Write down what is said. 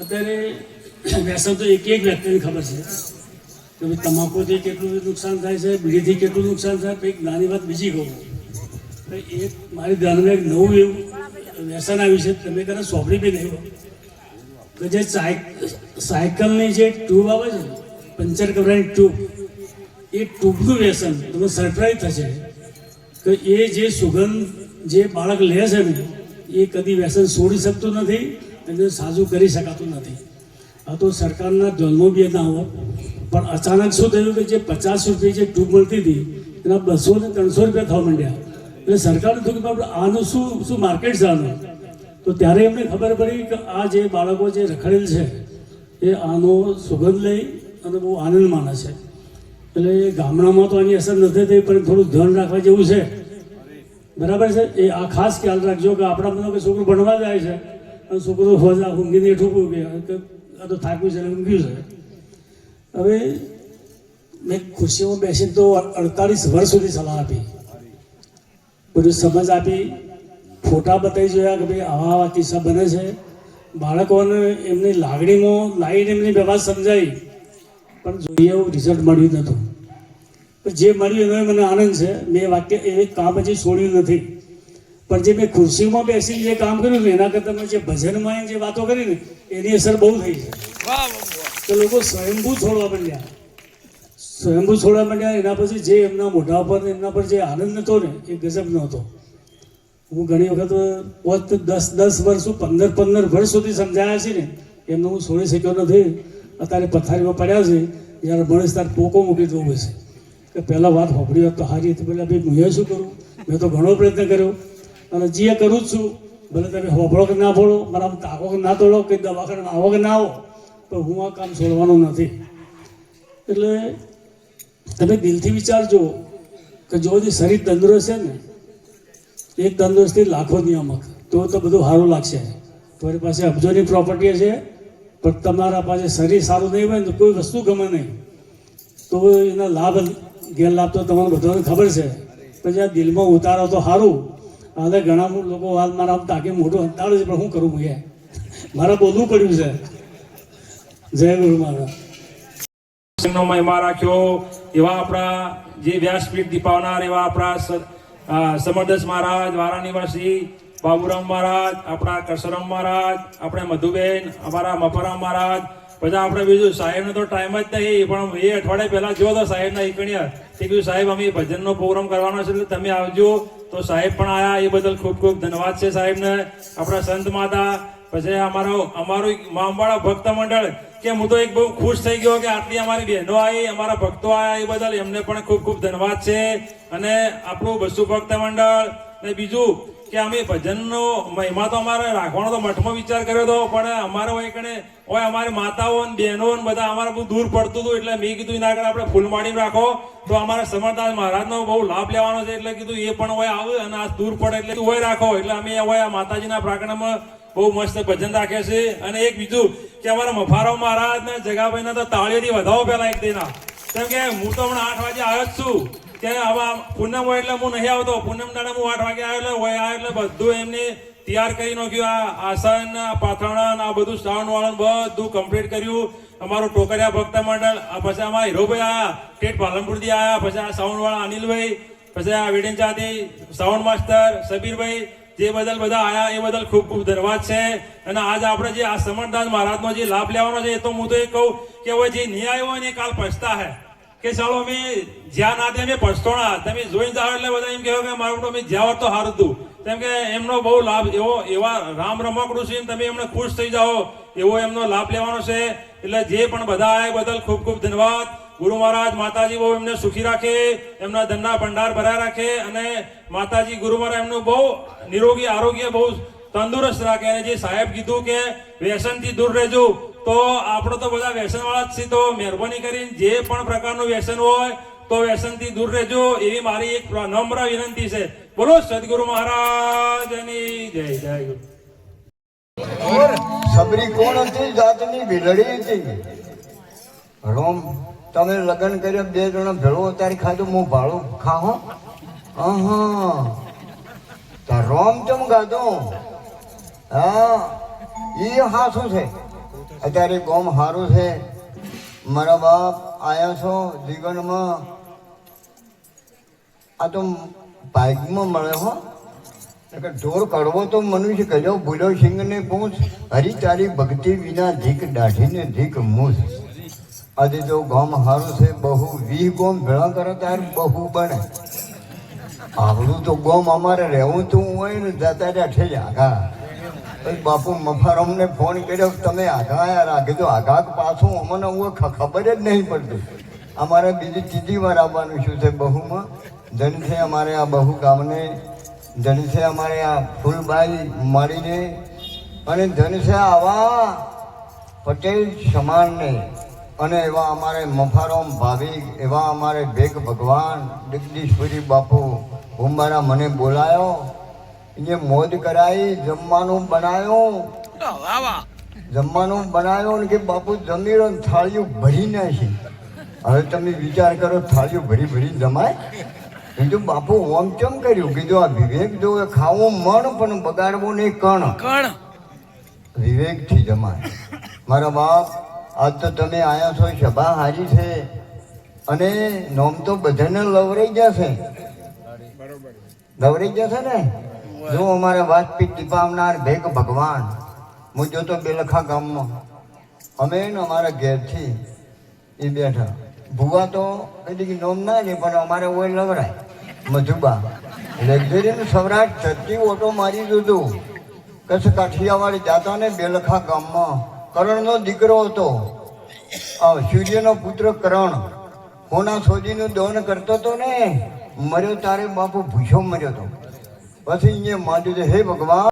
અત્યારે વ્યસન તો એક એક વ્યક્તિને ખબર છે. કે ભાઈ તમાકુથી કેટલું નુકસાન થાય છે બીડીથી કેટલું નુકસાન થાય કંઈક નાની વાત બીજી કહું. એક મારી ધ્યાનમાં એક નવું એવું વ્યસન આવ્યું છે, તમે કદાચ સોંપડી બી નહીં. કે જે સાયક, સાયકલની જે ટ્યુબ આવે છે પંચર કપડાની ટ્યુબ, એ ટ્યુબનું વ્યસન તમે સરપ્રાઈઝ થશે કે એ જે સુગંધ જે બાળક લે છે ને, એ કદી વ્યસન છોડી શકતું નથી. અને સાજું કરી શકાતું નથી. આ તો સરકારના ધ્યાનમાં બી ના હોત પણ અચાનક શું થયું કે જે પચાસ રૂપિયા જે ટ્યુબ મળતી હતી, એના બસો ને ત્રણસો રૂપિયા થવા માંડ્યા. એટલે સરકારે થયું કે આનું શું શું માર્કેટ છે આનું? તો ત્યારે એમને ખબર પડી કે આ જે બાળકો જે રખડેલ છે, એ આનો સુગંધ લઈ અને બહુ આનંદ માને છે. એટલે ગામડામાં તો આની અસર નથી થઈ, પણ થોડું ધ્યાન રાખવા જેવું છે. બરાબર છે? એ આ ખાસ ખ્યાલ રાખજો કે આપણા બધા છોકરું ભણવા જાય છે. છોકરું હોજા ઊંઘીને ઠૂકું કે આ તો થાક્યું છે ઊંઘ્યું છે. હવે મેં ખુરશીમાં બેસીને તો અડતાલીસ વર્ષ સુધી સલાહ આપી. બધું સમજ આપી, ફોટા બતાવી જોયા કે ભાઈ આવા આવા કિસ્સા બને છે. બાળકોને એમની લાગણીમાં લાવીને એમની વ્યવહાર સમજાવી પણ જોઈએ એવું રિઝલ્ટ મળ્યું નહોતું. જે મળ્યું એનો મને આનંદ છે. મેં વાક્ય એ કામ હજી છોડ્યું નથી. પણ જે મેં ખુરશીમાં બેસીને જે કામ કર્યું ને એના કરતાં મેં જે ભજનમાં જે વાતો કરી ને એની અસર બહુ થઈ છે. તો લોકો સ્વયંભૂ છોડવા માંડ્યા. સ્વયંભૂ છોડવા માંડ્યા એના પછી જે એમના મોઢા પર એમના પર જે આનંદ હતો ને એ ગજબનો હતો હું ઘણી વખત પોત દસ દસ વર્ષ પંદર પંદર વર્ષ સુધી સમજાયા છે ને એમને હું છોડી શક્યો નથી. અત્યારે પથારીમાં પડ્યા છે જ્યારે ભણેશ ત્યારે પોકો મૂકી દેવું છે. કે પહેલાં વાત હોભળી હોત તો સારી હતી. પહેલાં ભાઈ હું શું કરું? મેં તો ઘણો પ્રયત્ન કર્યો. અને જે કરું છું, ભલે તમે હોભળો કે ના ભળો મારા તાકો કે ના તોડો કે દવાખાને આવો કે ના આવો પણ હું આ કામ છોડવાનું નથી. એટલે તમે દિલથી વિચારજો કે જો જે શરીર તંદુરસ્ત છે ને, એક તંદુરસ્તી લાખો નિયામક, તો તો બધું સારું લાગશે. તમારી પાસે અબજોની પ્રોપર્ટી છે, પણ તમારા પાસે શરીર સારું નહીં હોય ને તો કોઈ વસ્તુ ગમે નહીં. તો એના લાભ ગેરલાભ તો તમને બધાને ખબર છે. પછી આ દિલમાં ઉતારો તો સારું હવે ઘણા લોકો વાત મારા આમ તાકે મોટું અંતાળું છે, પણ શું કરું હું મારે બોલવું પડ્યું છે. જય ગુરુ મહારાજ. મહિમા રાખ્યો. એવા આપણા જે વ્યાસપીઠ દીપાવનાર, એવા આપણા સમરદાસ મહારાજ વારા નિવાસી બાબુરામ મહારાજ, આપણા કરસરામ મહારાજ, આપણે મધુબેન, અમારા મફરામ મહારાજ. પછી આપણે બીજું સાહેબનો તો ટાઈમ જ નહીં, પણ એ અઠવાડિયા પહેલા જોયો તો સાહેબના ઈકણ્યા. તે કીધું, સાહેબ, અમે ભજનનો પ્રોગ્રામ કરવાનો છે, એટલે તમે આવજો. તો સાહેબ પણ આયા, એ બદલ ખૂબ ખૂબ ધન્યવાદ છે સાહેબને. આપણા સંત માતા, પછી અમારો, અમારું મામવાળા ભક્ત મંડળ, કે હું તો એક બહુ ખુશ થઈ ગયો કે આટલી અમારી બહેનો આવી, અમારા ભક્તો આવ્યા એ બદલ એમને પણ ખૂબ ખૂબ ધન્યવાદ છે. અને આપણું બસુ ભક્ત મંડળ, ને બીજું કે અમે ભજનનો મહિમા તો અમારે રાખવાનો તો મઠમાં વિચાર કર્યો હતો પણ અમારે હોય કણે હોય અમારી માતાઓ ને બહેનો ને બધા અમારે બહુ દૂર પડતું હતું એટલે મેં કીધું એના આગળ આપણે ફૂલમાળી રાખો. તો અમારે સમરદાસ મહારાજનો બહુ લાભ લેવાનો છે એટલે કીધું એ પણ હોય આવે અને આ દૂર પડે એટલે હોય રાખો. એટલે અમે હોય આ માતાજીના પ્રાંગણમાં બહુ મસ્ત ભજન રાખે છે. અને એક બીજું કે અમારા મફારાવ મહારાજ ને જગાભાઈ તો તાળીઓથી વધાવો પેલા એક દિના. કેમ કે હું તો હમણાં આઠ વાગે આવ્યો જ છું. કે આવા પૂનમ હોય એટલે હું નહીં આવતો. પૂનમ દાડા હું આઠ વાગે આવ્યો હોય આવ્યો એટલે બધું એમને તૈયાર કરી નાખ્યું. આ આસન, આ પાથરણા આ બધું શ્રાવણ વાળન બધું કમ્પ્લીટ કર્યું. અમારું ટોકરિયા ભક્ત મંડળ પછી અમારા હીરોભાઈ આયા. ટેટ પાલનપુરથી આવ્યા પછી આ સાઉન્ડ વાળા અનિલભાઈ, પછી આ વેડિંચાથી સાઉન્ડ માસ્ટર સબીરભાઈ, જે બદલ બધા આયા, એ બદલ ખૂબ ખૂબ ધન્યવાદ છે. અને આજ આપણે જે આ સમરદાસ મહારાજનો જે લાભ લેવાનો છે, એ તો હું તો એ કહું કે હવે જે ન્યાય હોય ને એ કાલ પછતા હે. કે ચાલો અમે જ્યાં ના ત્યાં અમે પછતોણા તમે જોઈને જાઓ એટલે બધા એમ કહેવાય કે મારું અમે જ્યાં તો સારું હતું. કેમ કે એમનો બહુ લાભ, એવો, એવા રામ રમકડું છે તમે એમને ખુશ થઈ જાઓ, એવો એમનો લાભ લેવાનો છે. એટલે જે પણ બધા આવ્યા બદલ ખૂબ ખૂબ ધન્યવાદ. ગુરુ મહારાજ, માતાજી બહુ એમને સુખી રાખે, એમના ધનના ભંડાર ભરાય રાખે અને માતાજી, ગુરુ મહારાજ એમનું બહુ નિરોગી, આરોગ્ય બહુ તંદુરસ્ત રાખે. અને જે સાહેબ કીધું કે વ્યસનથી દૂર રહેજો, તો આપણો તો બધા વ્યસનવાળા જ છે, તો મહેરબાની કરીને જે પણ પ્રકારનું વ્યસન હોય, તો વ્યસનથી દૂર રહેજો. એવી મારી એક નમ્ર વિનંતી છે. બોલો, સદગુરુ મહારાજની જય જય ગુરુ. રોમ, તમે લગ્ન કર્યા, બે જણા ભેળો ખાધું હું ભાડું ખાહો. રોમ ચમ ગાધો? હા એ હાસું છે. અત્યારે ગોમ સારું છે. મારા બાપ આયા છો જીવનમાં આ તો બાઇકમાં મળે હો. ઢોર કડવો તો મનુષ્ય કહ્યો ભૂલો સિંહને પૂછ. હરી તારી ભક્તિ વિના ધીક દાઢીને ધીક મૂછ. આજે તો ગામ હારું છે. બહુ વીહ ગોમ ભેળા કરો ત્યારે બહુ બને. આવડું તો ગોમ અમારે રહેવું તો હોય ને, જતા રહ્યા આગા પછી બાપુ, મફારમને ફોન કર્યો તમે આઘા યાર આઘાક પાછું? અમને હું ખબર જ નહીં પડતી. અમારે બીજી ત્રીજી વાર આવવાનું શું છે બહુમાં. જન છે અમારે આ બહુ ગામને. જન છે અમારે આ ફૂલબાઈ મળીને અને જન છે આવા પટેલ સમાનને. અને એવા અમારે મફારોમ ભાવિક એવા અમારે ભેગ ભગવાન, જગદીશ્વરી બાપુ. મારા મને બોલાયો. એ મોજ કરાઈ જમવાનું બનાવ્યું જમવાનું બનાવ્યું ને કે બાપુ જમી રહ્યો થાળીઓ ભરી નાખી. હવે તમે વિચાર કરો થાળીઓ ભરી ભરી જમાય? કીધું બાપુ ઓમ કેમ કર્યું? કીધું આ વિવેક જો ખાવું મણ પણ બગાડવું નહીં કણ. કણ. વિવેકથી જમાય. મારા બાપ આજ તો તમે આયા છો સભા હારી છે. અને નોમ તો બધાને લવરાઈ જશે. લવરાઈ જશે ને? જો અમારે વાતપીત ટીપાવનાર ભેગ ભગવાન, હું જોતો બેલખા ગામમાં અમે અમારા ઘેરથી એ બેઠા. ભૂવા તો કદી નોમ ના લે, પણ અમારે ઓય લવરાય. મધુબા, લક્ઝરીનું સૌરાષ્ટ્ર છત્રી ઓટો મારી દીધું. કચ્છ કાઠિયાવાડી જાતા ને બેલખા ગામમાં. કરણનો દીકરો હતો. સૂર્યનો પુત્ર કરણ. કોના સોજીનું દોન કરતો હતો ને, મર્યો તારે બાપુ ભૂસો મર્યો હતો પછી અહીંયા માંડ્યું છે, હે ભગવાન?